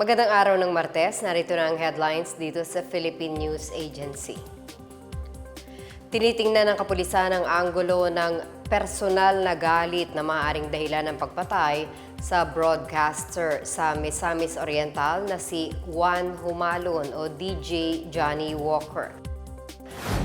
Magandang araw ng Martes, narito na ang headlines dito sa Philippine News Agency. Tinitingnan ng kapulisan ang anggulo ng personal na galit na maaaring dahilan ng pagpatay sa broadcaster sa Misamis Oriental na si Juan Humalon o DJ Johnny Walker.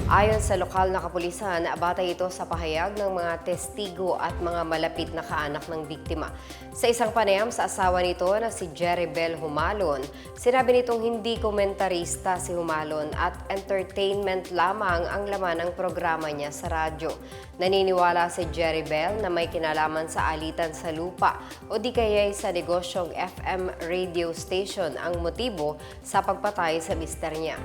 Ayon sa lokal na kapulisan, batay ito sa pahayag ng mga testigo at mga malapit na kaanak ng biktima. Sa isang panayam sa asawa nito na si Jerry Bell Humalon, sinabi nitong hindi komentarista si Humalon at entertainment lamang ang laman ng programa niya sa radyo. Naniniwala si Jerry Bell na may kinalaman sa alitan sa lupa o di kaya sa negosyong FM radio station ang motibo sa pagpatay sa mister niya.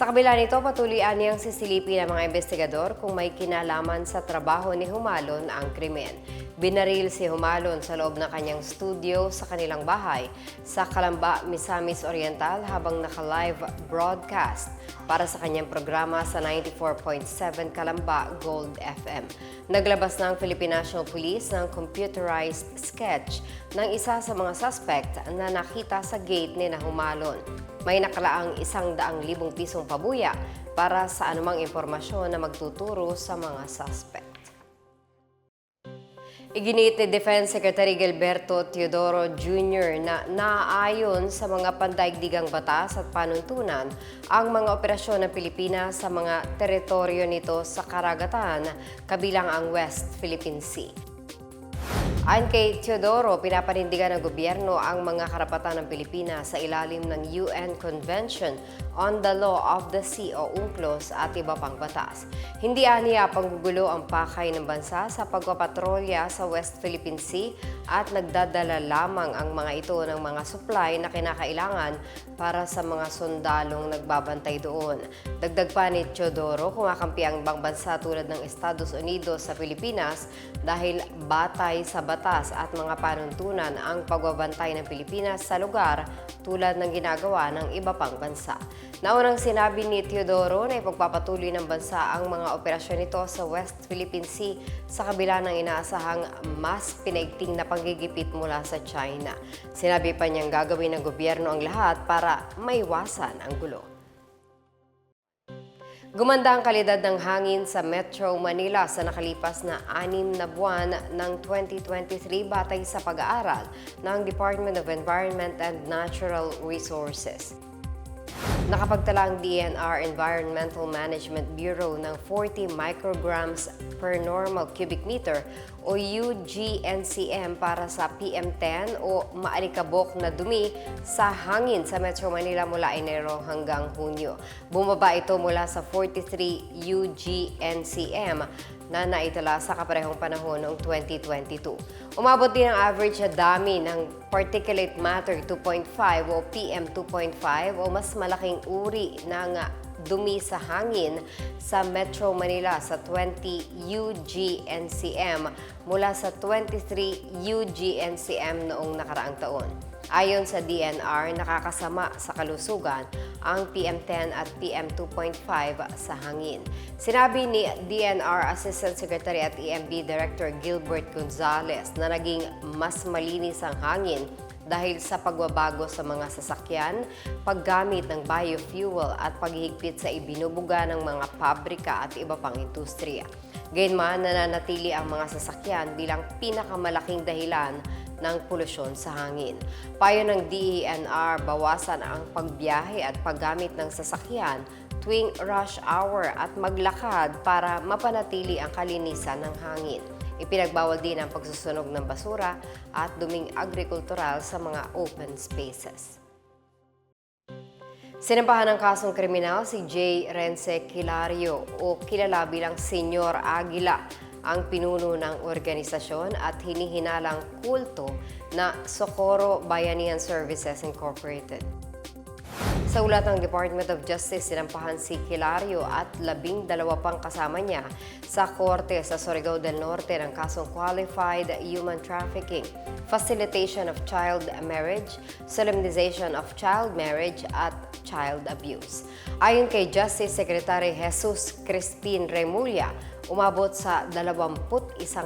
Sa kabila nito, patuloy niyang sisilipin ng mga investigador kung may kinalaman sa trabaho ni Humalon ang krimen. Binaril si Humalon sa loob ng kanyang studio sa kanilang bahay sa Kalamba, Misamis Oriental habang naka-live broadcast para sa kanyang programa sa 94.7 Kalamba Gold FM. Naglabas ng Philippine National Police ng computerized sketch ng isa sa mga suspect na nakita sa gate ni na Humalon. May nakalaang isang daang libong pisong pabuya para sa anumang impormasyon na magtuturo sa mga suspect. Iginit ni Defense Secretary Gilberto Teodoro Jr. na naaayon sa mga pandaigdigang batas at panuntunan ang mga operasyon ng Pilipinas sa mga teritoryo nito sa karagatan kabilang ang West Philippine Sea. Ayon kay Teodoro, pinapanindigan ng gobyerno ang mga karapatan ng Pilipinas sa ilalim ng UN Convention on the Law of the Sea o UNCLOS at iba pang batas. Hindi aniya panggugulo ang pakay ng bansa sa pagpapatrolya sa West Philippine Sea at nagdadala lamang ang mga ito ng mga supply na kinakailangan para sa mga sundalong nagbabantay doon. Dagdag pa ni Teodoro, kumakampi ang ibang bansa tulad ng Estados Unidos sa Pilipinas dahil batay sa batas at mga panuntunan ang pagbabantay ng Pilipinas sa lugar tulad ng ginagawa ng iba pang bansa. Naunang sinabi ni Teodoro na ipagpapatuloy ng bansa ang mga operasyon nito sa West Philippine Sea sa kabila ng inaasahang mas pinaigting na panggigipit mula sa China. Sinabi pa niyang gagawin ng gobyerno ang lahat para maiwasan ang gulo. Gumanda ang kalidad ng hangin sa Metro Manila sa nakalipas na anim na buwan ng 2023 batay sa pag-aaral ng Department of Environment and Natural Resources. Nakapagtala ang DNR Environmental Management Bureau ng 40 micrograms per normal cubic meter o UGNCM para sa PM10 o maalikabok na dumi sa hangin sa Metro Manila mula Enero hanggang Hunyo. Bumaba ito mula sa 43 UGNCM na naitala sa kaparehong panahon noong 2022. Umabot din ang average na dami ng particulate matter 2.5 o PM 2.5 o mas malaking uri ng dumi sa hangin sa Metro Manila sa 20 UGNCM mula sa 23 UGNCM noong nakaraang taon. Ayon sa DNR, nakakasama sa kalusugan ang PM10 at PM2.5 sa hangin. Sinabi ni DNR Assistant Secretary at EMB Director Gilbert Gonzales na naging mas malinis ang hangin dahil sa pagbabago sa mga sasakyan, paggamit ng biofuel at paghihigpit sa ibinubuga ng mga pabrika at iba pang industriya. Gayunman, nananatili ang mga sasakyan bilang pinakamalaking dahilan ng polusyon sa hangin. Payo ng DENR, bawasan ang pagbiyahe at paggamit ng sasakyan tuwing rush hour at maglakad para mapanatili ang kalinisan ng hangin. Ipinagbawal din ang pagsusunog ng basura at duming agrikultural sa mga open spaces. Sinampahan ng kasong kriminal si J. Rense Kilario o kilala bilang Senyor Aguila ang pinuno ng organisasyon at hinihinalang kulto na Socorro Bayanihan Services Incorporated. Sa ulat ng Department of Justice, sinampahan si Kilario at labing dalawa pang kasama niya sa korte sa Surigao del Norte ng kasong Qualified Human Trafficking, Facilitation of Child Marriage, Solemnization of Child Marriage at Child Abuse. Ayon kay Justice Secretary Jesus Crispin Remulla, umabot sa 21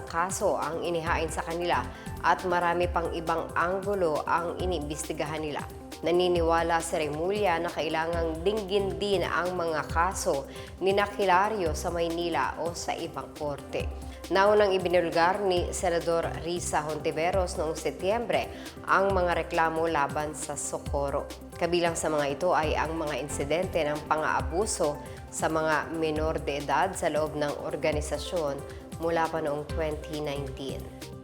kaso ang inihain sa kanila at marami pang ibang anggulo ang iniimbestigahan nila. Naniniwala si Remulla na kailangang dinggin din ang mga kaso ni Nakilario sa Maynila o sa ibang korte. Naunang ibinulgar ni Senador Risa Hontiveros noong Setyembre ang mga reklamo laban sa Socorro. Kabilang sa mga ito ay ang mga insidente ng pang-aabuso sa mga menor de edad sa loob ng organisasyon mula pa noong 2019.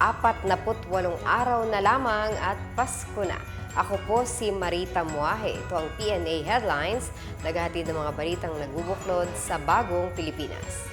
Apat na walong araw na lamang at Pasko na. Ako po si Marita Muahe. Ito ang PNA Headlines, naghahatid ng mga balitang nagbubuklod sa bagong Pilipinas.